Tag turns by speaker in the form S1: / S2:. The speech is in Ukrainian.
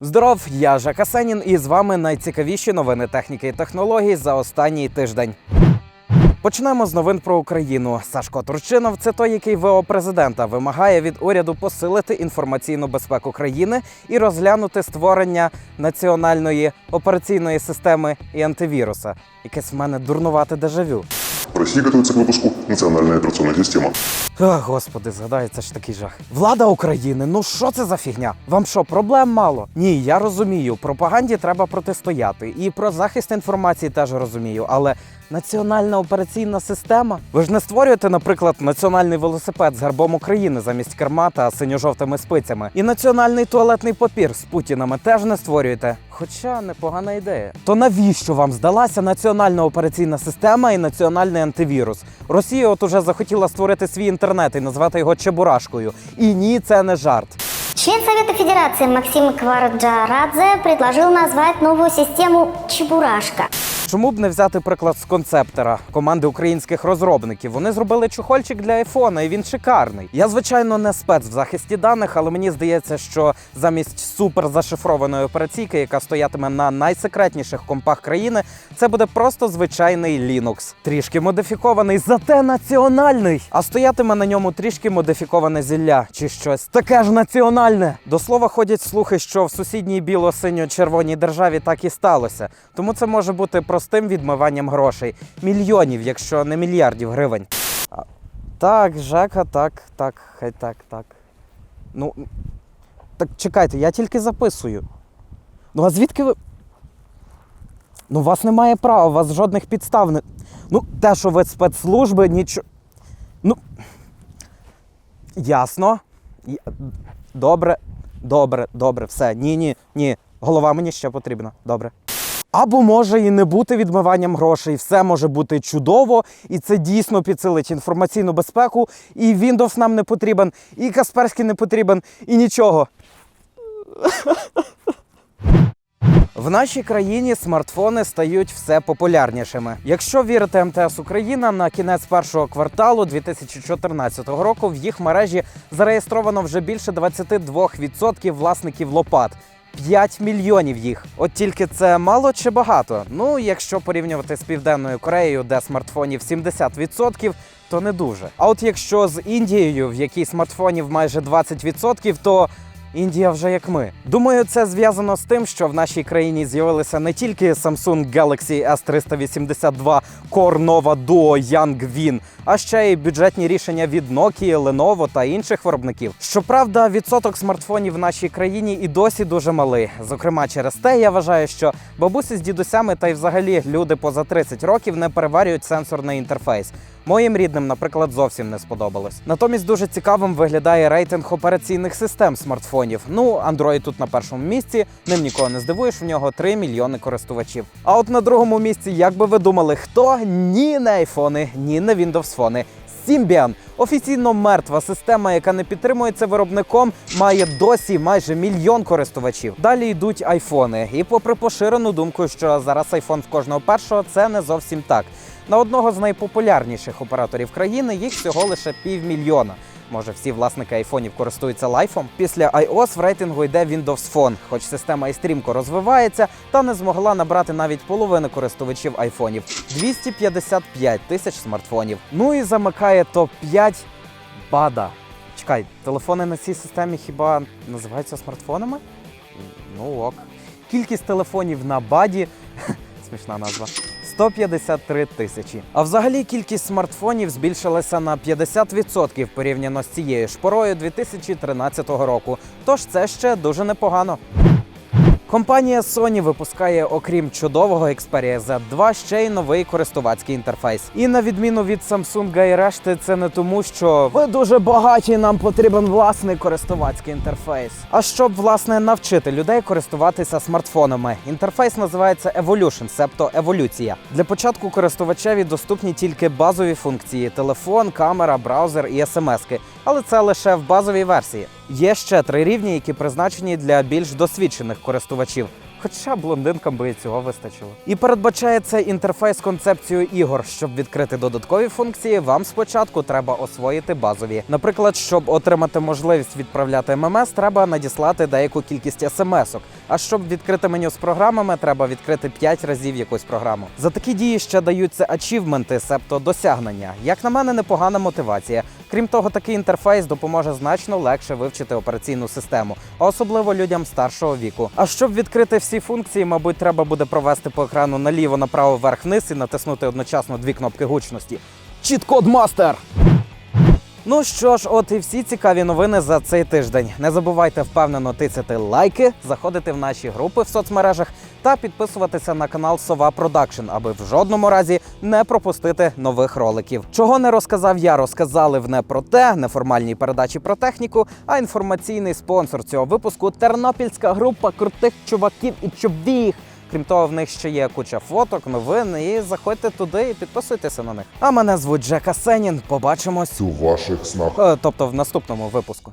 S1: Здоров, я Жака Сенін, і з вами найцікавіші новини техніки і технологій за останній тиждень. Почнемо з новин про Україну. Сашко Турчинов це той, який ВО президента вимагає від уряду посилити інформаційну безпеку країни і розглянути створення національної операційної системи і антивіруса. Якесь в мене дурнувате дежавю.
S2: Россия готовится к выпуску национальная операционная система.
S1: Ах, господи, згадай, це ж такий жах. Влада України, ну що це за фігня? Вам що, проблем мало? Ні, я розумію, пропаганді треба протистояти. І про захист інформації теж розумію, але. Національна операційна система. Ви ж не створюєте, наприклад, національний велосипед з гербом України замість керма та синьо-жовтими спицями. І національний туалетний папір з путінами теж не створюєте. Хоча непогана ідея. То навіщо вам здалася національна операційна система і національний антивірус? Росія от уже захотіла створити свій інтернет і назвати його Чебурашкою. І ні, це не жарт.
S3: Член Совета Федерации Максим Кварджарадзе предложил назвать новую систему «Чебурашка».
S1: Чому б не взяти приклад з концептера команди українських розробників? Вони зробили чохольчик для айфона, і він шикарний. Я звичайно не спец в захисті даних, але мені здається, що замість супер зашифрованої операційки, яка стоятиме на найсекретніших компах країни, це буде просто звичайний Linux. Трішки модифікований, зате національний. А стоятиме на ньому трішки модифіковане зілля чи щось таке ж національне. До слова ходять слухи, що в сусідній біло-синьо-червоній державі так і сталося. Тому це може бути простим відмиванням грошей. Мільйонів, якщо не мільярдів гривень. Так, Жека, так, так, хай так, так. Ну. Так чекайте, я тільки записую. Ну а звідки ви. Ну, у вас немає права, у вас жодних підстав не. Ну, те, що ви спецслужби, нічого. Ну. Ясно. Добре, добре, добре, все. Ні, ні, ні. Голова мені ще потрібна. Добре. Або може і не бути відмиванням грошей, все може бути чудово, і це дійсно підсилить інформаційну безпеку, і Windows нам не потрібен, і Касперський не потрібен, і нічого. В нашій країні смартфони стають все популярнішими. Якщо вірити МТС Україна, на кінець першого кварталу 2014 року в їх мережі зареєстровано вже більше 22% власників лопат. 5 мільйонів їх. От тільки це мало чи багато? Ну, якщо порівнювати з Південною Кореєю, де смартфонів 70%, то не дуже. А от якщо з Індією, в якій смартфонів майже 20%, то Індія вже як ми. Думаю, це зв'язано з тим, що в нашій країні з'явилися не тільки Samsung Galaxy S382 Core Nova Duo Young Win, а ще й бюджетні рішення від Nokia, Lenovo та інших виробників. Щоправда, відсоток смартфонів в нашій країні і досі дуже малий. Зокрема, через те я вважаю, що бабусі з дідусями та й взагалі люди поза 30 років не переварюють сенсорний інтерфейс. Моїм рідним, наприклад, зовсім не сподобалось. Натомість дуже цікавим виглядає рейтинг операційних систем смартфонів. Ну, Android тут на першому місці, ним нікого не здивуєш, в нього 3 мільйони користувачів. А от на другому місці, як би ви думали, хто? Ні на айфони, ні на Windows фони. Symbian – офіційно мертва система, яка не підтримується виробником, має досі майже мільйон користувачів. Далі йдуть айфони. І попри поширену думку, що зараз айфон в кожного першого, це не зовсім так. На одного з найпопулярніших операторів країни їх всього лише півмільйона. Може, всі власники айфонів користуються лайфом. Після iOS в рейтингу йде Windows Phone, хоч система і стрімко розвивається, та не змогла набрати навіть половини користувачів айфонів 255 тисяч смартфонів. Ну і замикає топ 5 Бада. Чекай, телефони на цій системі хіба називаються смартфонами? Ну ок. Кількість телефонів на баді смішна назва. 153 тисячі. А взагалі кількість смартфонів збільшилася на 50% порівняно з цією ж порою 2013 року. Тож це ще дуже непогано. Компанія Sony випускає, окрім чудового Xperia Z2, ще й новий користувацький інтерфейс. І на відміну від Samsung і решти, це не тому, що ви дуже багаті, нам потрібен власний користувацький інтерфейс. А щоб власне навчити людей користуватися смартфонами. Інтерфейс називається Evolution, себто еволюція. Для початку користувачеві доступні тільки базові функції: телефон, камера, браузер і смски. Але це лише в базовій версії. Є ще три рівні, які призначені для більш досвідчених користувачів. Хоча блондинкам би і цього вистачило. І передбачає цей інтерфейс концепцію ігор. Щоб відкрити додаткові функції, вам спочатку треба освоїти базові. Наприклад, щоб отримати можливість відправляти ММС, треба надіслати деяку кількість смс-ок. А щоб відкрити меню з програмами, треба відкрити 5 разів якусь програму. За такі дії ще даються ачівменти, себто досягнення. Як на мене, непогана мотивація. Крім того, такий інтерфейс допоможе значно легше вивчити операційну систему, особливо людям старшого віку. А щоб відкрити всі функції, мабуть, треба буде провести по екрану наліво, направо, вверх, вниз і натиснути одночасно дві кнопки гучності. Чіт-код мастер! Ну що ж, от і всі цікаві новини за цей тиждень. Не забувайте впевнено тицяти лайки, заходити в наші групи в соцмережах та підписуватися на канал Сова Продакшн, аби в жодному разі не пропустити нових роликів. Чого не розказав я, розказали в не про те, неформальній передачі про техніку, а інформаційний спонсор цього випуску тернопільська група крутих чуваків і чувіх. Крім того, в них ще є куча фоток, новин, і заходьте туди і підписуйтеся на них. А мене звуть Джека Сенін. Побачимось,
S2: У ваших снах.
S1: е, тобто в наступному випуску.